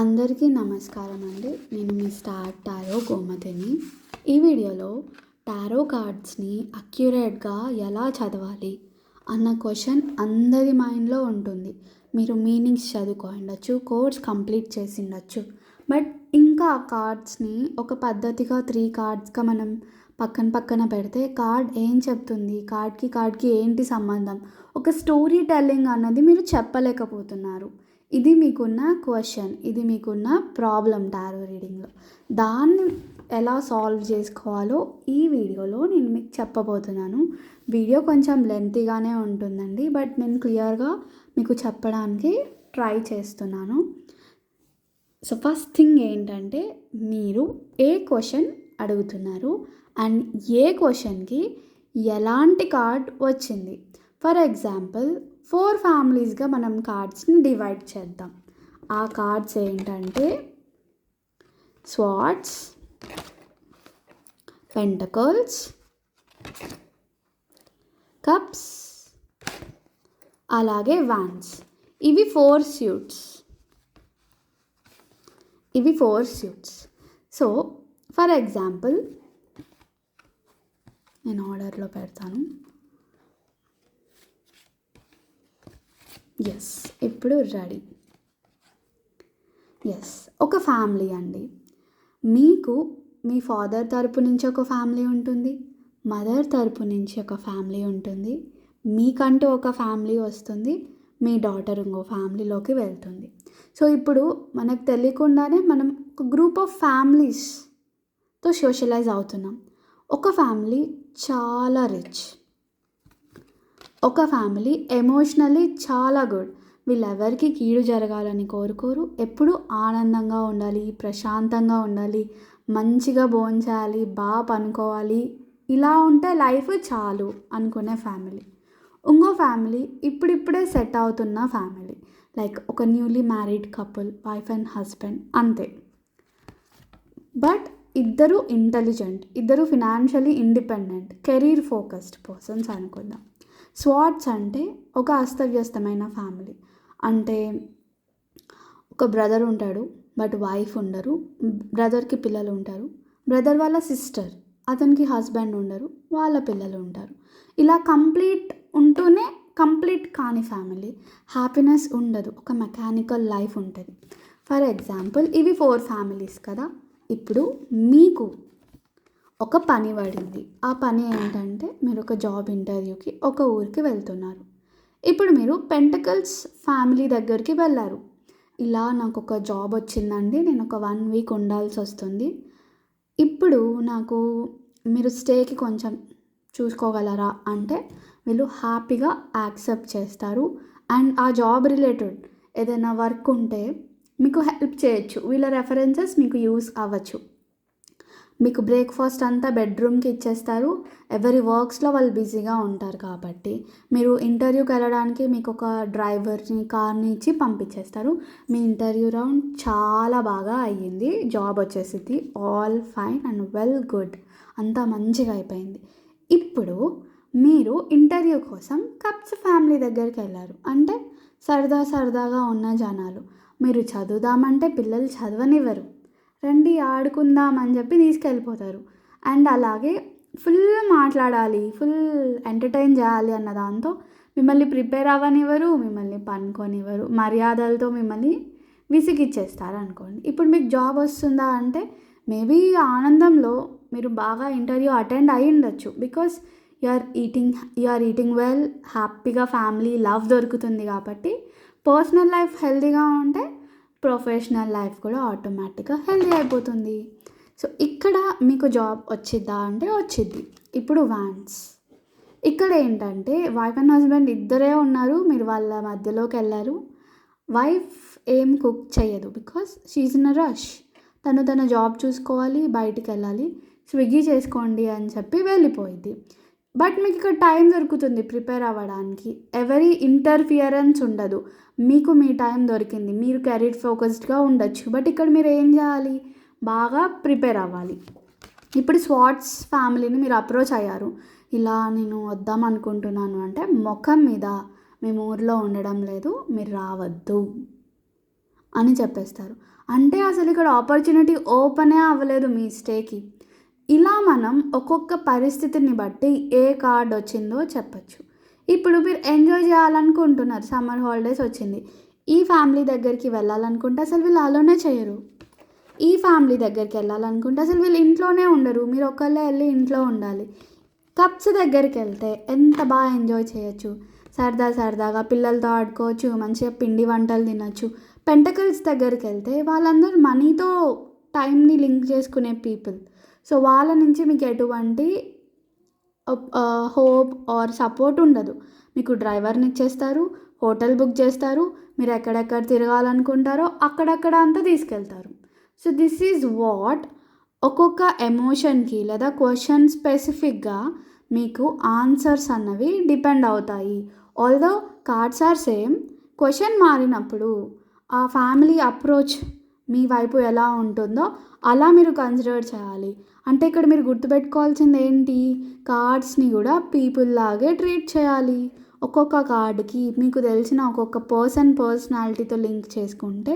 అందరికీ నమస్కారం అండి. నేను మీ స్టార్ టారో గోమతిని. ఈ వీడియోలో టారో కార్డ్స్ని అక్యురేట్గా ఎలా చదవాలి అన్న క్వశ్చన్ అందరి మైండ్లో ఉంటుంది. మీరు మీనింగ్స్ చదువుకో ఉండొచ్చు కోర్స్ కంప్లీట్ చేసి ఉండొచ్చు. బట్ ఇంకా ఆ కార్డ్స్ని ఒక పద్ధతిగా త్రీ కార్డ్స్గా మనం పక్కన పక్కన పెడితే కార్డ్ ఏం చెప్తుంది? కార్డ్కి కార్డ్కి ఏంటి సంబంధం? ఒక స్టోరీ టెల్లింగ్ అన్నది మీరు చెప్పలేకపోతున్నారు. ఇది మీకున్న క్వశ్చన్ ఇది మీకున్న ప్రాబ్లం టారో రీడింగ్లో దాన్ని ఎలా సాల్వ్ చేసుకోవాలో ఈ వీడియోలో నేను మీకు చెప్పబోతున్నాను. వీడియో కొంచెం లెంతీగానే ఉంటుందండి బట్ నేను క్లియర్గా మీకు చెప్పడానికి ట్రై చేస్తున్నాను. సో ఫస్ట్ థింగ్ ఏంటంటే మీరు ఏ క్వశ్చన్ అడుగుతున్నారు అండ్ ఏ క్వశ్చన్కి ఎలాంటి కార్డ్ వచ్చింది? ఫర్ ఎగ్జాంపుల్ ఫోర్ ఫ్యామిలీస్గా మనం కార్డ్స్ని డివైడ్ చేద్దాం. ఆ కార్డ్స్ ఏంటంటే స్వాట్స్ పెంటకల్స్ కప్స్ అలాగే వ్యాన్స్. ఇవి ఫోర్ స్యూట్స్. ఇవి four suits. So for example నేను ఆర్డర్లో పెడతాను. ఎస్ ఇప్పుడు రెడీ ఎస్ ఒక ఫ్యామిలీ అండి. మీకు మీ ఫాదర్ తరపు నుంచి ఒక ఫ్యామిలీ ఉంటుంది మదర్ తరపు నుంచి ఒక ఫ్యామిలీ ఉంటుంది మీకంటూ ఒక ఫ్యామిలీ వస్తుంది మీ డాటర్ ఇంకో ఫ్యామిలీలోకి వెళ్తుంది. సో ఇప్పుడు మనకు తెలియకుండానే మనం ఒక గ్రూప్ ఆఫ్ ఫ్యామిలీస్తో సోషలైజ్ అవుతున్నాం. ఒక ఫ్యామిలీ చాలా రిచ్ ఒక ఫ్యామిలీ ఎమోషనల్లీ చాలా గుడ్. వీళ్ళెవరికి కీడు జరగాలని కోరుకోరు. ఎప్పుడూ ఆనందంగా ఉండాలి ప్రశాంతంగా ఉండాలి మంచిగా భోంచేయాలి బాగా పనుకోవాలి. ఇలా ఉంటే లైఫ్ చాలు అనుకునే ఫ్యామిలీ. ఇంకో ఫ్యామిలీ ఇప్పుడిప్పుడే సెట్ అవుతున్న ఫ్యామిలీ. లైక్ ఒక newly married couple wife and husband అంతే. బట్ ఇద్దరు ఇంటెలిజెంట్ ఇద్దరు financially independent career focused persons అనుకుందాం. స్వాట్స్ అంటే ఒక అస్తవ్యస్తమైన ఫ్యామిలీ అంటే ఒక బ్రదర్ ఉంటాడు బట్ వైఫ్ ఉండరు బ్రదర్కి పిల్లలు ఉంటారు బ్రదర్ వాళ్ళ సిస్టర్ అతనికి హస్బెండ్ ఉండరు వాళ్ళ పిల్లలు ఉంటారు. ఇలా కంప్లీట్ ఉంటూనే కంప్లీట్ కాని ఫ్యామిలీ హ్యాపీనెస్ ఉండదు ఒక మెకానికల్ లైఫ్ ఉంటుంది. ఫర్ ఎగ్జాంపుల్ ఇవి ఫోర్ ఫ్యామిలీస్ కదా. ఇప్పుడు మీకు ఒక పని పడింది. ఆ పని ఏంటంటే మీరు ఒక జాబ్ ఇంటర్వ్యూకి ఒక ఊరికి వెళ్తున్నారు. ఇప్పుడు మీరు పెంటకల్స్ ఫ్యామిలీ దగ్గరికి వెళ్ళారు. ఇలా నాకు ఒక జాబ్ వచ్చిందండి. నేను ఒక వన్ వీక్ ఉండాల్సి వస్తుంది. ఇప్పుడు నాకు మీరు స్టేకి కొంచెం చూసుకోగలరా అంటే వీళ్ళు హ్యాపీగా యాక్సెప్ట్ చేస్తారు. అండ్ ఆ జాబ్ రిలేటెడ్ ఏదైనా వర్క్ ఉంటే మీకు హెల్ప్ చేయొచ్చు. వీళ్ళ రెఫరెన్సెస్ మీకు యూస్ అవ్వచ్చు. మీకు బ్రేక్ఫాస్ట్ అంతా బెడ్రూమ్కి ఇచ్చేస్తారు. ఎవరి వర్క్స్లో వాళ్ళు బిజీగా ఉంటారు కాబట్టి మీరు ఇంటర్వ్యూకి వెళ్ళడానికి మీకు ఒక డ్రైవర్ని కార్ని ఇచ్చి పంపించేస్తారు. మీ ఇంటర్వ్యూ రౌండ్ చాలా బాగా అయ్యింది. జాబ్ వచ్చేసింది. All fine and well good అంతా మంచిగా అయిపోయింది. ఇప్పుడు మీరు ఇంటర్వ్యూ కోసం కప్స్ ఫ్యామిలీ దగ్గరికి వెళ్ళారు. అంటే సరదా సరదాగా ఉన్న జనాలు. మీరు చదువుదామంటే పిల్లలు చదవనివ్వరు. రండి ఆడుకుందాం అని చెప్పి తీసుకెళ్ళిపోతారు. అండ్ అలాగే ఫుల్ మాట్లాడాలి ఫుల్ ఎంటర్టైన్ చేయాలి అన్న దాంతో మిమ్మల్ని ప్రిపేర్ అవ్వనివ్వరు మిమ్మల్ని పనుకొనివ్వరు మర్యాదలతో మిమ్మల్ని విసిగిచ్చేస్తారు అనుకోండి ఇప్పుడు మీకు జాబ్ వస్తుందా అంటే మేబీ ఆనందంలో మీరు బాగా ఇంటర్వ్యూ అటెండ్ అయి ఉండొచ్చు. Because you are eating you are eating well హ్యాపీగా ఫ్యామిలీ లవ్ దొరుకుతుంది కాబట్టి పర్సనల్ లైఫ్ హెల్తీగా ఉంటే ప్రొఫెషనల్ లైఫ్ కూడా ఆటోమేటిక్గా హెల్తీ అయిపోతుంది. సో ఇక్కడ మీకు జాబ్ వచ్చిద్దా అంటే వచ్చిద్ది. ఇప్పుడు వ్యాన్స్ ఇక్కడ ఏంటంటే వైఫ్ అండ్ హస్బెండ్ ఇద్దరే ఉన్నారు మీరు వాళ్ళ మధ్యలోకి వెళ్ళారు. వైఫ్ ఏం కుక్ చేయదు because she's in a rush తను తన జాబ్ చూసుకోవాలి బయటికి వెళ్ళాలి. స్విగ్గీ చేసుకోండి అని చెప్పి వెళ్ళిపోయింది బట్ మీకు ఇక్కడ టైం దొరుకుతుంది ప్రిపేర్ అవ్వడానికి. ఎవరి ఇంటర్ఫియరెన్స్ ఉండదు. మీకు మీ టైం దొరికింది. మీరు కెరీర్ ఫోకస్డ్గా ఉండొచ్చు. బట్ ఇక్కడ మీరు ఏం చేయాలి? బాగా ప్రిపేర్ అవ్వాలి. ఇప్పుడు స్వాట్స్ ఫ్యామిలీని మీరు అప్రోచ్ అయ్యారు. ఇలా నేను వద్దాం అనుకుంటున్నాను అంటే ముఖం మీద మేము ఊర్లో ఉండడం లేదు. మీరు రావద్దు అని చెప్పేస్తారు. అంటే అసలు ఇక్కడ ఆపర్చునిటీ ఓపెనే అవ్వలేదు మీ స్టేకి ఇలా మనం ఒక్కొక్క పరిస్థితిని బట్టి ఏ కార్డ్ వచ్చిందో చెప్పచ్చు. ఇప్పుడు మీరు ఎంజాయ్ చేయాలనుకుంటున్నారు. సమ్మర్ హాలిడేస్ వచ్చింది. ఈ ఫ్యామిలీ దగ్గరికి వెళ్ళాలనుకుంటే అసలు వీళ్ళు అలానే చేయరు. ఈ ఫ్యామిలీ దగ్గరికి వెళ్ళాలనుకుంటే అసలు వీళ్ళు ఇంట్లోనే ఉండరు. మీరు ఒకళ్ళే వెళ్ళి ఇంట్లో ఉండాలి. కప్స్ దగ్గరికి వెళ్తే ఎంత బాగా ఎంజాయ్ చేయొచ్చు. సరదా సరదాగా పిల్లలతో ఆడుకోవచ్చు మంచిగా పిండి వంటలు తినొచ్చు. పెంటకల్స్ దగ్గరికి వెళ్తే వాళ్ళందరూ మనీతో టైంని లింక్ చేసుకునే పీపుల్. సో వాళ్ళ నుంచి మీకు ఎటువంటి హోప్ ఆర్ సపోర్ట్ ఉండదు. మీకు డ్రైవర్ని ఇచ్చేస్తారు హోటల్ బుక్ చేస్తారు మీరు ఎక్కడెక్కడ తిరగాలనుకుంటారో అక్కడక్కడ అంతా తీసుకెళ్తారు. సో దిస్ ఈజ్ వాట్ ఒక్కొక్క ఎమోషన్కి లేదా క్వశ్చన్ స్పెసిఫిక్గా మీకు ఆన్సర్స్ అన్నవి డిపెండ్ అవుతాయి. Although cards are same question మారినప్పుడు ఆ ఫ్యామిలీ అప్రోచ్ మీ వైపు ఎలా ఉంటుందో అలా మీరు కన్సిడర్ చేయాలి. అంటే ఇక్కడ మీరు గుర్తుపెట్టుకోవాల్సింది ఏంటి? కార్డ్స్ని కూడా పీపుల్ లాగే ట్రీట్ చేయాలి. ఒక్కొక్క కార్డుకి మీకు తెలిసిన ఒక్కొక్క పర్సన్ పర్సనాలిటీతో లింక్ చేసుకుంటే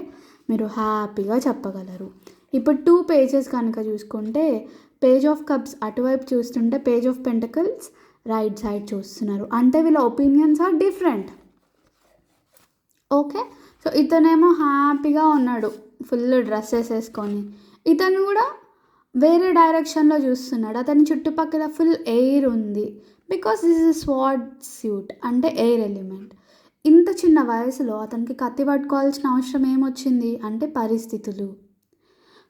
మీరు హ్యాపీగా చెప్పగలరు. ఇప్పుడు టూ పేజెస్ కనుక చూసుకుంటే పేజ్ ఆఫ్ కప్స్ అటువైపు చూస్తుంటే page of pentacles right side చూస్తున్నారు. అంటే వీళ్ళ opinions are different okay so ఇతనేమో హ్యాపీగా ఉన్నాడు. ఫుల్ డ్రెస్సెస్ వేసుకొని. ఇతను కూడా వేరే డైరెక్షన్లో చూస్తున్నాడు. అతని చుట్టుపక్కల ఫుల్ ఎయిర్ ఉంది. Because this is sword suit అంటే ఎయిర్ ఎలిమెంట్. ఇంత చిన్న వయసులో అతనికి కత్తి పట్టుకోవాల్సిన అవసరం ఏమొచ్చింది? అంటే పరిస్థితులు.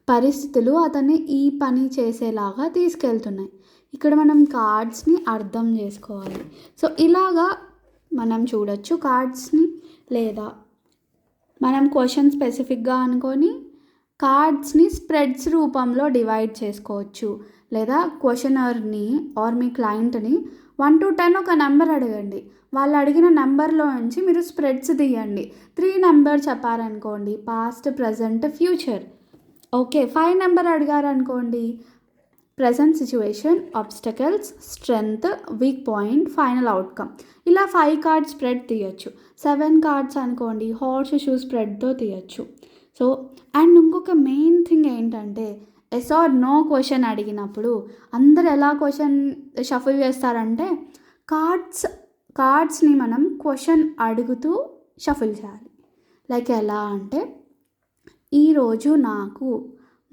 పరిస్థితులు అతన్ని ఈ పని చేసేలాగా తీసుకెళ్తున్నాయి. ఇక్కడ మనం కార్డ్స్ని అర్థం చేసుకోవాలి. సో ఇలాగా మనం చూడొచ్చు కార్డ్స్ని లేదా మనం క్వశ్చన్ స్పెసిఫిక్గా అనుకొని కార్డ్స్ని స్ప్రెడ్స్ రూపంలో డివైడ్ చేసుకోవచ్చు. లేదా క్వశ్చనర్ని ఆర్ మీ క్లయింట్ని వన్ టు టెన్ ఒక నెంబర్ అడగండి. వాళ్ళు అడిగిన నెంబర్లో నుంచి మీరు స్ప్రెడ్స్ తీయండి. త్రీ నెంబర్ చెప్పారనుకోండి past present future. Okay five number అడిగారనుకోండి present situation obstacles strength weak point final outcome ఇలా ఫైవ్ కార్డ్స్ స్ప్రెడ్ తీయచ్చు. సెవెన్ కార్డ్స్ అనుకోండి హార్స్ షూ స్ప్రెడ్తో తీయచ్చు. సో అండ్ ఇంకొక మెయిన్ థింగ్ ఏంటంటే ఎస్ ఆర్ నో క్వశ్చన్ అడిగినప్పుడు అందరు ఎలా క్వశ్చన్ షఫుల్ చేస్తారంటే కార్డ్స్ కార్డ్స్ని మనం క్వశ్చన్ అడుగుతూ షఫుల్ చేయాలి. లైక్ ఎలా అంటే ఈరోజు నాకు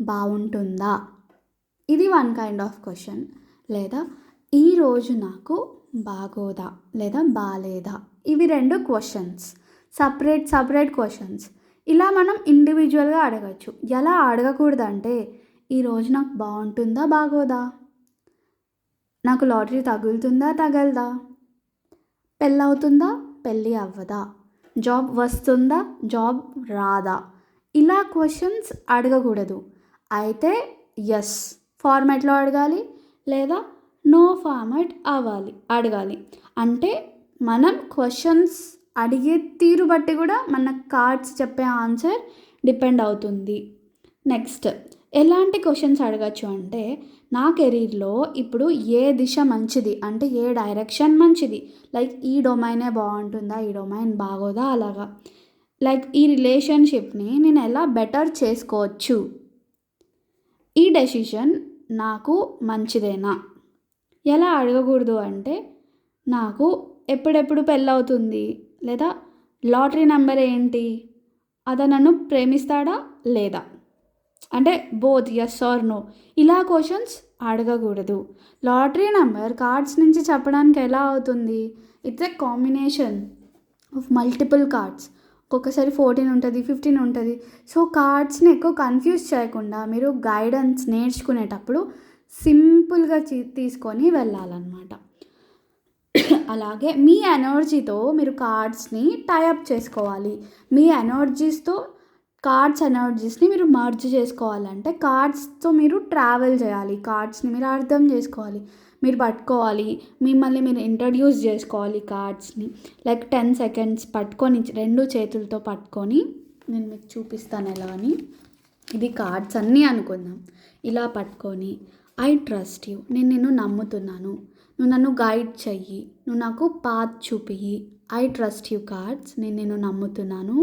బాగుంటుందా? ఇది వన్ కైండ్ ఆఫ్ క్వశ్చన్ లేదా ఈరోజు నాకు బాగోదా లేదా బాలేదా? ఇవి రెండు క్వశ్చన్స్ సపరేట్ సపరేట్ క్వశ్చన్స్ ఇలా మనం ఇండివిజువల్గా అడగచ్చు. ఎలా అడగకూడదంటే ఈరోజు నాకు బాగుంటుందా బాగోదా? నాకు లాటరీ తగులుతుందా తగలదా? పెళ్ళవుతుందా పెళ్ళి అవ్వదా? జాబ్ వస్తుందా జాబ్ రాదా? ఇలా క్వశ్చన్స్ అడగకూడదు. అయితే ఎస్ ఫార్మాట్లో అడగాలి లేదా నో ఫార్మాట్ అవ్వాలి అడగాలి. అంటే మనం క్వశ్చన్స్ అడిగే తీరు బట్టి కూడా మన కార్డ్స్ చెప్పే ఆన్సర్ డిపెండ్ అవుతుంది. నెక్స్ట్ ఎలాంటి క్వశ్చన్స్ అడగచ్చు అంటే నా కెరీర్లో ఇప్పుడు ఏ దిశ మంచిది? అంటే ఏ డైరెక్షన్ మంచిది? లైక్ ఈ డొమైనే బాగుంటుందా? ఈ డొమైన్ బాగోదా? అలాగా. లైక్ ఈ రిలేషన్షిప్ని నేను ఎలా బెటర్ చేసుకోవచ్చు? ఈ డెసిషన్ నాకు మంచిదేనా? ఎలా అడగకూడదు అంటే నాకు ఎప్పుడెప్పుడు పెళ్ళవుతుంది? లేదా లాటరీ నెంబర్ ఏంటి? అతను నన్ను ప్రేమిస్తాడా లేదా? అంటే బోత్ ఎస్ ఆర్ నో ఇలా క్వశ్చన్స్ అడగకూడదు. లాటరీ నెంబర్ కార్డ్స్ నుంచి చెప్పడానికి ఎలా అవుతుంది? It's a combination of multiple cards ఒక్కొక్కసారి ఫోర్టీన్ ఉంటుంది ఫిఫ్టీన్ ఉంటుంది. సో కార్డ్స్ని ఎక్కువ కన్ఫ్యూజ్ చేయకుండా మీరు గైడెన్స్ నేర్చుకునేటప్పుడు సింపుల్గా తీసుకొని వెళ్ళాలన్నమాట. అలాగే మీ ఎనర్జీతో మీరు కార్డ్స్ని టైఅప్ చేసుకోవాలి. మీ ఎనర్జీస్తో కార్డ్స్ ఎనర్జీస్ని మీరు మర్జ్ చేసుకోవాలంటే కార్డ్స్తో మీరు ట్రావెల్ చేయాలి. కార్డ్స్ని మీరు అర్థం చేసుకోవాలి. మీరు పట్టుకోవాలి. మిమ్మల్ని మీరు ఇంట్రడ్యూస్ చేసుకోవాలి కార్డ్స్ని లైక్ టెన్ సెకండ్స్ పట్టుకొని రెండు చేతులతో పట్టుకొని నేను మీకు చూపిస్తాను ఎలా అని. ఇది కార్డ్స్ అన్నీ అనుకుందాం. ఇలా పట్టుకొని ఐ ట్రస్ట్ యూ నేను నిన్ను నమ్ముతున్నాను. నువ్వు నన్ను గైడ్ చెయ్యి. నువ్వు నాకు పాత్ చూపియి ఐ ట్రస్ట్ యూ కార్డ్స్ నేను నిన్ను నమ్ముతున్నాను.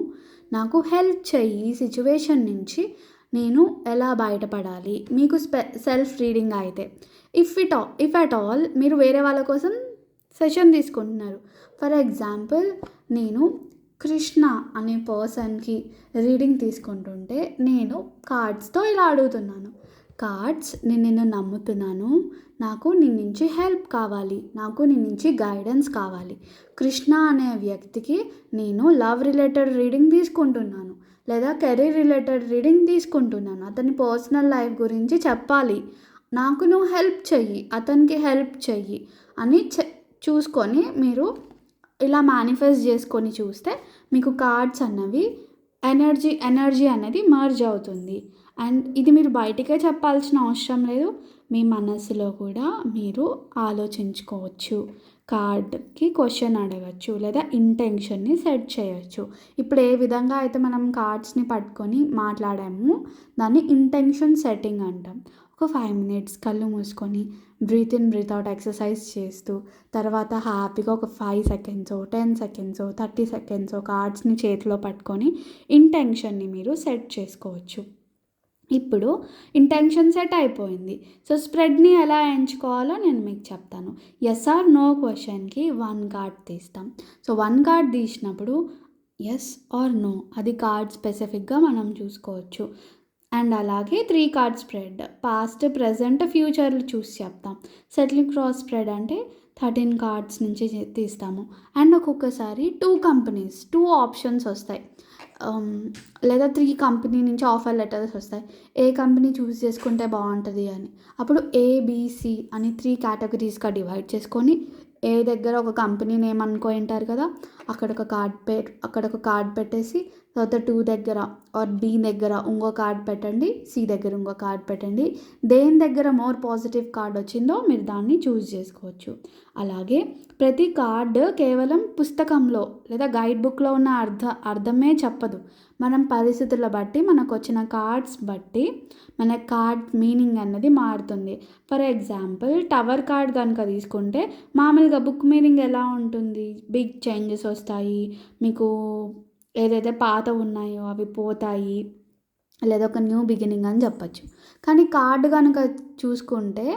నాకు హెల్ప్ చెయ్యి ఈ సిచ్యువేషన్ నుంచి. నేను ఎలా బయటపడాలి? మీకు స్పె సెల్ఫ్ రీడింగ్ అయితే. If it if at all మీరు వేరే వాళ్ళ కోసం సెషన్ తీసుకుంటున్నారు. ఫర్ ఎగ్జాంపుల్ నేను కృష్ణ అనే పర్సన్కి రీడింగ్ తీసుకుంటుంటే నేను కార్డ్స్తో ఇలా అడుగుతున్నాను. కార్డ్స్ నేను నిన్ను నమ్ముతున్నాను. నాకు నీ నుంచి హెల్ప్ కావాలి. నాకు నీ నుంచి గైడెన్స్ కావాలి. కృష్ణ అనే వ్యక్తికి నేను లవ్ రిలేటెడ్ రీడింగ్ తీసుకుంటున్నాను. లేదా కెరీర్ రిలేటెడ్ రీడింగ్ తీసుకుంటున్నాను. అతని పర్సనల్ లైఫ్ గురించి చెప్పాలి. నాకు నువ్వు హెల్ప్ చెయ్యి అతనికి హెల్ప్ చెయ్యి అని చె చూసుకొని మీరు ఇలా మేనిఫెస్ట్ చేసుకొని చూస్తే మీకు కార్డ్స్ అన్నవి ఎనర్జీ ఎనర్జీ అనేది మర్జ్ అవుతుంది. అండ్ ఇది మీరు బయటికే చెప్పాల్సిన అవసరం లేదు. మీ మనసులో కూడా మీరు ఆలోచించుకోవచ్చు. కార్డ్కి క్వశ్చన్ అడగచ్చు లేదా ఇంటెన్షన్ని సెట్ చేయొచ్చు. ఇప్పుడు ఏ విధంగా అయితే మనం కార్డ్స్ని పట్టుకొని మాట్లాడాము దాన్ని ఇంటెన్షన్ సెట్టింగ్ అంటాం. ఒక ఫైవ్ మినిట్స్ కళ్ళు మూసుకొని breathe in breathe out exercise చేస్తూ తర్వాత హ్యాపీగా ఒక five seconds ten seconds thirty seconds కార్డ్స్ని చేతిలో పట్టుకొని ఇంటెన్షన్ని మీరు సెట్ చేసుకోవచ్చు. ఇప్పుడు ఇంటెన్షన్ సెట్ అయిపోయింది. సో స్ప్రెడ్ని ఎలా ఎంచుకోవాలో నేను మీకు చెప్తాను. ఎస్ ఆర్ నో క్వశ్చన్కి వన్ కార్డ్ తీస్తాం. సో వన్ కార్డ్ తీసినప్పుడు ఎస్ ఆర్ నో అది కార్డ్ స్పెసిఫిక్గా మనం చూసుకోవచ్చు. అండ్ అలాగే three card spread. Past present ఫ్యూచర్లు చూసి చెప్తాం. సెటిల్ క్రాస్ స్ప్రెడ్ అంటే థర్టీన్ కార్డ్స్ నుంచి తీస్తాము. అండ్ ఒక్కొక్కసారి టూ కంపెనీస్ టూ ఆప్షన్స్ వస్తాయి. లేదా త్రీ కంపెనీ నుంచి ఆఫర్ లెటర్స్ వస్తాయి. ఏ కంపెనీ చూస్ చేసుకుంటే బాగుంటుంది అని. అప్పుడు ఏబిసి అని త్రీ కేటగిరీస్గా డివైడ్ చేసుకొని ఏ దగ్గర ఒక కంపెనీ నేమ్ అనుకో ఉంటారు కదా అక్కడ ఒక కార్డ్ పె అక్కడ ఒక కార్డ్ పెట్టేసి తర్వాత టూ దగ్గర ఆర్ బి దగ్గర ఇంకో కార్డ్ పెట్టండి సి దగ్గర ఇంకో కార్డ్ పెట్టండి. దేని దగ్గర మోర్ పాజిటివ్ కార్డ్ వచ్చిందో మీరు దాన్ని చూస్ చేసుకోవచ్చు. అలాగే ప్రతి కార్డు కేవలం పుస్తకంలో లేదా గైడ్ బుక్లో ఉన్న అర్థ అర్థమే చెప్పదు. మనం పరిస్థితుల బట్టి మనకు వచ్చిన కార్డ్స్ బట్టి మన కార్డ్ మీనింగ్ అన్నది మారుతుంది. ఫర్ ఎగ్జాంపుల్ టవర్ కార్డ్ కనుక తీసుకుంటే మామూలుగా బుక్ మీనింగ్ ఎలా ఉంటుంది? బిగ్ చేంజెస్ వస్తాయి మీకు ఏదైతే పాత ఉన్నాయో అవి పోతాయి లేదా ఒక న్యూ బిగినింగ్ అని చెప్పచ్చు. కానీ కార్డు కనుక చూసుకుంటే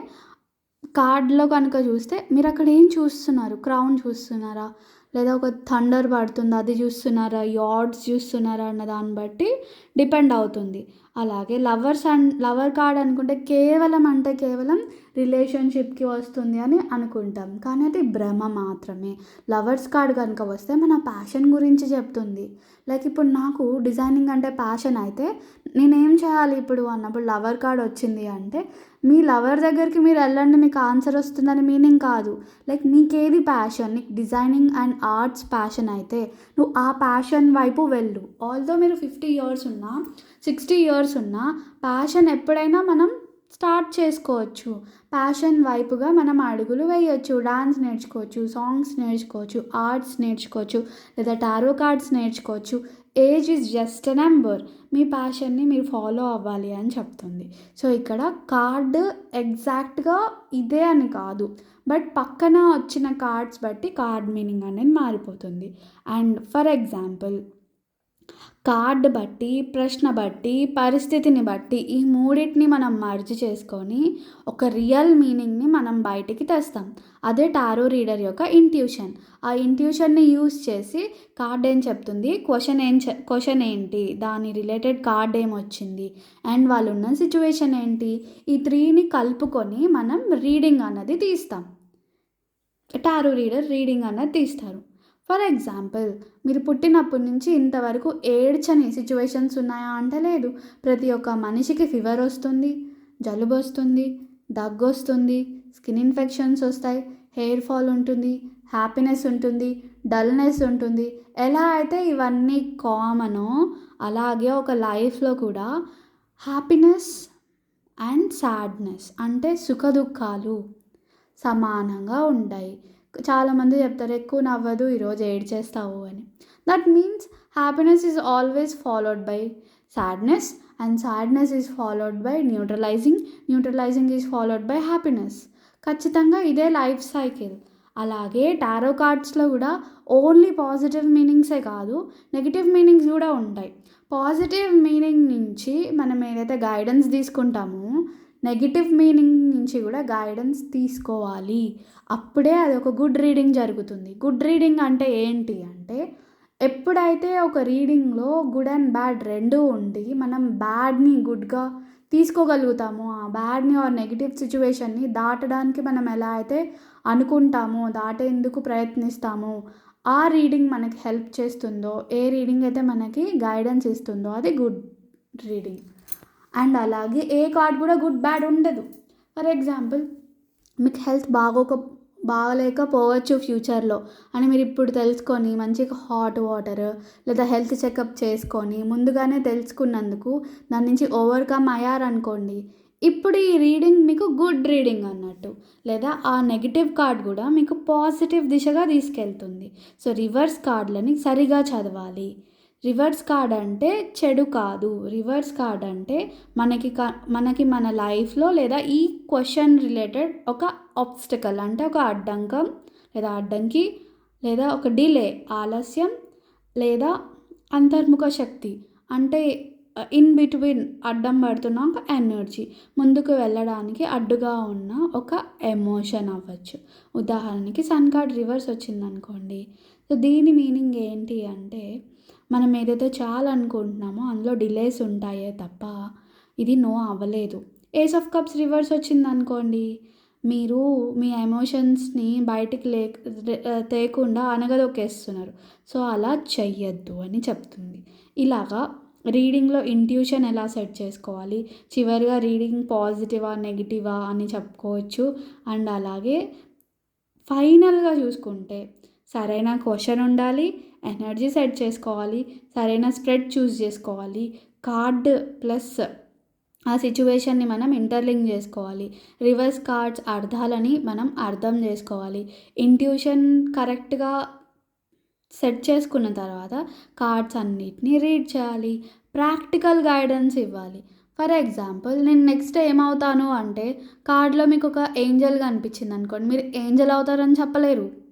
కార్డ్లో కనుక చూస్తే మీరు అక్కడ ఏం చూస్తున్నారు? క్రౌన్ చూస్తున్నారా? లేదా ఒక థండర్ పడుతుంది? అది చూస్తున్నారా? యార్డ్స్ చూస్తున్నారా? అన్న దాన్ని బట్టి డిపెండ్ అవుతుంది. అలాగే లవర్స్ అండ్ లవర్ కార్డ్ అనుకుంటే కేవలం అంటే కేవలం రిలేషన్షిప్కి వస్తుంది అని అనుకుంటాం. కానీ అది భ్రమ మాత్రమే. లవర్స్ కార్డ్ కనుక వస్తే మన ప్యాషన్ గురించి చెప్తుంది. లైక్ ఇప్పుడు నాకు డిజైనింగ్ అంటే ప్యాషన్ అయితే నేనేం చేయాలి ఇప్పుడు అన్నప్పుడు లవర్ కార్డ్ వచ్చింది అంటే మీ లవర్ దగ్గరికి మీరు వెళ్ళండి మీకు ఆన్సర్ వస్తుందని మీనింగ్ కాదు. లైక్ నీకేది ప్యాషన్ నీకు డిజైనింగ్ అండ్ ఆర్ట్స్ ప్యాషన్ అయితే నువ్వు ఆ ప్యాషన్ వైపు వెళ్ళు. ఆల్దో మీరు ఫిఫ్టీ ఇయర్స్ ఉన్నా సిక్స్టీ ఇయర్స్ ఉన్నా ప్యాషన్ ఎప్పుడైనా మనం స్టార్ట్ చేసుకోవచ్చు. ప్యాషన్ వైపుగా మనం అడుగులు వేయచ్చు. డాన్స్ నేర్చుకోవచ్చు సాంగ్స్ నేర్చుకోవచ్చు ఆర్ట్స్ నేర్చుకోవచ్చు లేదా టారో కార్డ్స్ నేర్చుకోవచ్చు. Age is just a number. మీ ప్యాషన్ని మీరు ఫాలో అవ్వాలి అని చెప్తుంది. సో ఇక్కడ కార్డ్ ఎగ్జాక్ట్గా ఇదే అని కాదు. బట్ పక్కన వచ్చిన కార్డ్స్ బట్టి కార్డ్ మీనింగ్ అనేది మారిపోతుంది. అండ్ ఫర్ ఎగ్జాంపుల్ కార్డ్ బట్టి ప్రశ్న బట్టి పరిస్థితిని బట్టి ఈ మూడింటిని మనం మర్జ్ చేసుకొని ఒక రియల్ మీనింగ్ని మనం బయటికి తెస్తాం. అదే టారో రీడర్ యొక్క ఇంట్యూషన్ ఆ ఇంట్యూషన్ని యూస్ చేసి కార్డ్ ఏం చెప్తుంది? క్వశ్చన్ ఏం క్వశ్చన్ ఏంటి? దాని రిలేటెడ్ కార్డ్ ఏమొచ్చింది అండ్ వాళ్ళు ఉన్న సిచ్యువేషన్ ఏంటి? ఈ త్రీని కలుపుకొని మనం రీడింగ్ అన్నది తీస్తాం. టారో రీడర్ రీడింగ్ అన్నది తీస్తారు. ఫర్ ఎగ్జాంపుల్ మీరు పుట్టినప్పటి నుంచి ఇంతవరకు ఏడ్చని సిచ్యువేషన్స్ ఉన్నాయా అంటలేదు ప్రతి ఒక్క మనిషికి ఫీవర్ వస్తుంది జలుబు వస్తుంది దగ్గు వస్తుంది స్కిన్ ఇన్ఫెక్షన్స్ వస్తాయి హెయిర్ ఫాల్ ఉంటుంది హ్యాపీనెస్ ఉంటుంది డల్నెస్ ఉంటుంది. ఎలా అయితే ఇవన్నీ కామనో అలాగే ఒక లైఫ్లో కూడా హ్యాపీనెస్ అండ్ సాడ్నెస్ అంటే సుఖదుఖాలు సమానంగా ఉంటాయి. చాలామంది చెప్తారు ఎక్కువ నవ్వదు ఈరోజు ఏడ్చేస్తావు అని. That means happiness is always followed by sadness and sadness is followed by neutralising neutralising is followed by happiness ఖచ్చితంగా ఇదే లైఫ్ సైకిల్ అలాగే టారో కార్డ్స్లో కూడా ఓన్లీ పాజిటివ్ మీనింగ్సే కాదు నెగిటివ్ మీనింగ్స్ కూడా ఉంటాయి. పాజిటివ్ మీనింగ్ నుంచి మనం ఏదైతే గైడెన్స్ తీసుకుంటామో నెగిటివ్ మీనింగ్ నుంచి కూడా గైడెన్స్ తీసుకోవాలి. అప్పుడే అది ఒక గుడ్ రీడింగ్ జరుగుతుంది. గుడ్ రీడింగ్ అంటే ఏంటి అంటే ఎప్పుడైతే ఒక రీడింగ్లో గుడ్ అండ్ బ్యాడ్ రెండు ఉండి మనం బ్యాడ్ని గుడ్గా తీసుకోగలుగుతామో ఆ బ్యాడ్ని ఆర్ నెగిటివ్ సిచ్యువేషన్ని దాటడానికి మనం ఎలా అయితే అనుకుంటామో దాటేందుకు ప్రయత్నిస్తామో ఆ రీడింగ్ మనకి హెల్ప్ చేస్తుందో ఏ రీడింగ్ అయితే మనకి గైడెన్స్ ఇస్తుందో అది గుడ్ రీడింగ్ అండ్ అలాగే ఏ కార్డ్ కూడా గుడ్ బ్యాడ్ ఉండదు. ఫర్ ఎగ్జాంపుల్ మీకు హెల్త్ బాగోక బాగలేకపోవచ్చు ఫ్యూచర్లో అని మీరు ఇప్పుడు తెలుసుకొని మంచిగా హాట్ వాటర్ లేదా హెల్త్ చెకప్ చేసుకొని ముందుగానే తెలుసుకున్నందుకు దాని నుంచి ఓవర్కమ్ అయ్యారనుకోండి ఇప్పుడు ఈ రీడింగ్ మీకు గుడ్ రీడింగ్ అన్నట్టు. లేదా ఆ నెగిటివ్ కార్డ్ కూడా మీకు పాజిటివ్ దిశగా తీసుకెళ్తుంది. సో రివర్స్ కార్డులని సరిగా చదవాలి. రివర్స్ కార్డ్ అంటే చెడు కాదు. రివర్స్ కార్డ్ అంటే మనకి క మనకి మన లైఫ్లో లేదా ఈ క్వశ్చన్ రిలేటెడ్ ఒక ఆబ్స్టకల్ అంటే ఒక అడ్డంకం లేదా అడ్డంకి లేదా ఒక డిలే ఆలస్యం లేదా అంతర్ముఖ శక్తి అంటే ఇన్ బిట్వీన్ అడ్డం పడుతున్న ఒక ఎనర్జీ. ముందుకు వెళ్ళడానికి అడ్డుగా ఉన్న ఒక ఎమోషన్ అవ్వచ్చు. ఉదాహరణకి సన్ కార్డ్ రివర్స్ వచ్చిందనుకోండి. సో దీని మీనింగ్ ఏంటి అంటే మనం ఏదైతే చేయాలనుకుంటున్నామో అందులో డిలేస్ ఉంటాయే తప్ప ఇది నో అవ్వలేదు. ఏస్ ఆఫ్ కప్స్ రివర్స్ వచ్చిందనుకోండి మీరు మీ ఎమోషన్స్ని బయటికి లే తేకుండా అనగదొక్కేస్తున్నారు. సో అలా చెయ్యొద్దు అని చెప్తుంది. ఇలాగా రీడింగ్లో ఇంట్యూషన్ ఎలా సెట్ చేసుకోవాలి? చివరిగా రీడింగ్ పాజిటివా నెగిటివా అని చెప్పుకోవచ్చు. అండ్ అలాగే ఫైనల్గా చూసుకుంటే సరైన క్వశ్చన్ ఉండాలి. ఎనర్జీ సెట్ చేసుకోవాలి సరైన స్ప్రెడ్ చూస్ చేసుకోవాలి కార్డ్ ప్లస్ ఆ సిచ్యువేషన్ని మనం ఇంటర్లింక్ చేసుకోవాలి. రివర్స్ కార్డ్స్ అర్థాలని మనం అర్థం చేసుకోవాలి. ఇంట్యూషన్ కరెక్ట్గా సెట్ చేసుకున్న తర్వాత కార్డ్స్ అన్నిటినీ రీడ్ చేయాలి. ప్రాక్టికల్ గైడెన్స్ ఇవ్వాలి. ఫర్ ఎగ్జాంపుల్ నేను నెక్స్ట్ ఏమవుతాను అంటే కార్డ్లో మీకు ఒక ఏంజల్ కనిపించింది అనుకోండి మీరు ఏంజల్ అవుతారని చెప్పలేరు.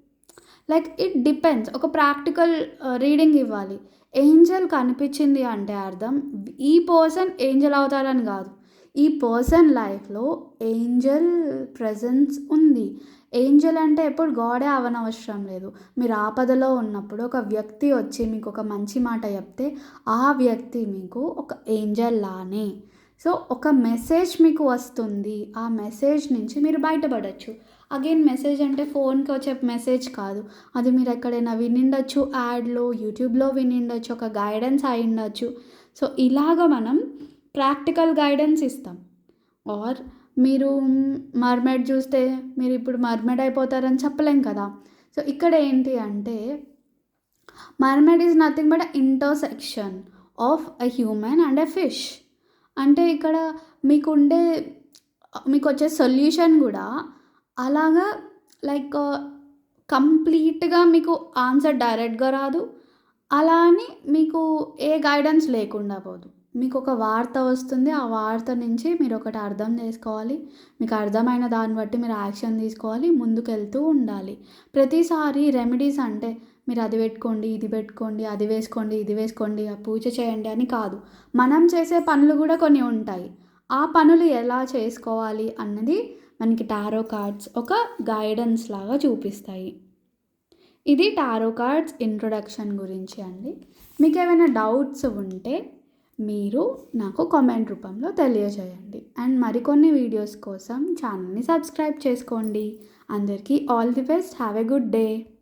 Like it depends. ఒక ప్రాక్టికల్ రీడింగ్ ఇవ్వాలి. ఏంజల్ కనిపించింది అంటే అర్థం ఈ పర్సన్ ఏంజల్ అవుతారని కాదు. ఈ పర్సన్ లైఫ్లో ఏంజల్ ప్రజెన్స్ ఉంది. ఏంజల్ అంటే ఎప్పుడు గాడే అవనవసరం లేదు. మీరు ఆపదలో ఉన్నప్పుడు ఒక వ్యక్తి వచ్చి మీకు ఒక మంచి మాట చెప్తే ఆ వ్యక్తి మీకు ఒక ఏంజల్ లానే. సో ఒక మెసేజ్ మీకు వస్తుంది. ఆ మెసేజ్ నుంచి మీరు బయటపడచ్చు. అగైన్ మెసేజ్ అంటే ఫోన్కి వచ్చే మెసేజ్ కాదు. అది మీరు ఎక్కడైనా వినిండొచ్చు యాడ్లో యూట్యూబ్లో వినిండొచ్చు ఒక గైడెన్స్ అయిండొచ్చు సో ఇలాగ మనం ప్రాక్టికల్ గైడెన్స్ ఇస్తాం. ఆర్ మీరు మర్మెడ్ చూస్తే మీరు ఇప్పుడు మర్మెడ్ అయిపోతారని చెప్పలేం కదా. సో ఇక్కడ ఏంటి అంటే mermaid is nothing but intersection of a human and a fish అంటే ఇక్కడ మీకు ఉండే మీకు వచ్చే సొల్యూషన్ కూడా అలాగా లైక్ కంప్లీట్గా uh, మీకు ఆన్సర్ డైరెక్ట్గా రాదు. అలా అని మీకు ఏ గైడెన్స్ లేకుండా పోదు. మీకు ఒక వార్త వస్తుంది ఆ వార్త నుంచి మీరు ఒకటి అర్థం చేసుకోవాలి. మీకు అర్థమైన దాన్ని బట్టి మీరు యాక్షన్ తీసుకోవాలి ముందుకు వెళ్తూ ఉండాలి. ప్రతిసారి రెమెడీస్ అంటే మీరు అది పెట్టుకోండి ఇది పెట్టుకోండి అది వేసుకోండి ఇది వేసుకోండి ఆ పూజ చేయండి అని కాదు. మనం చేసే పనులు కూడా కొన్ని ఉంటాయి. ఆ పనులు ఎలా చేసుకోవాలి అన్నది మనకి టారో కార్డ్స్ ఒక గైడెన్స్ లాగా చూపిస్తాయి. ఇది టారో కార్డ్స్ ఇంట్రొడక్షన్ గురించి అండి. మీకు ఏమైనా డౌట్స్ ఉంటే మీరు నాకు కామెంట్ రూపంలో తెలియజేయండి. అండ్ మరికొన్ని వీడియోస్ కోసం ఛానల్ని సబ్స్క్రైబ్ చేసుకోండి. అందరికీ all the best have a good day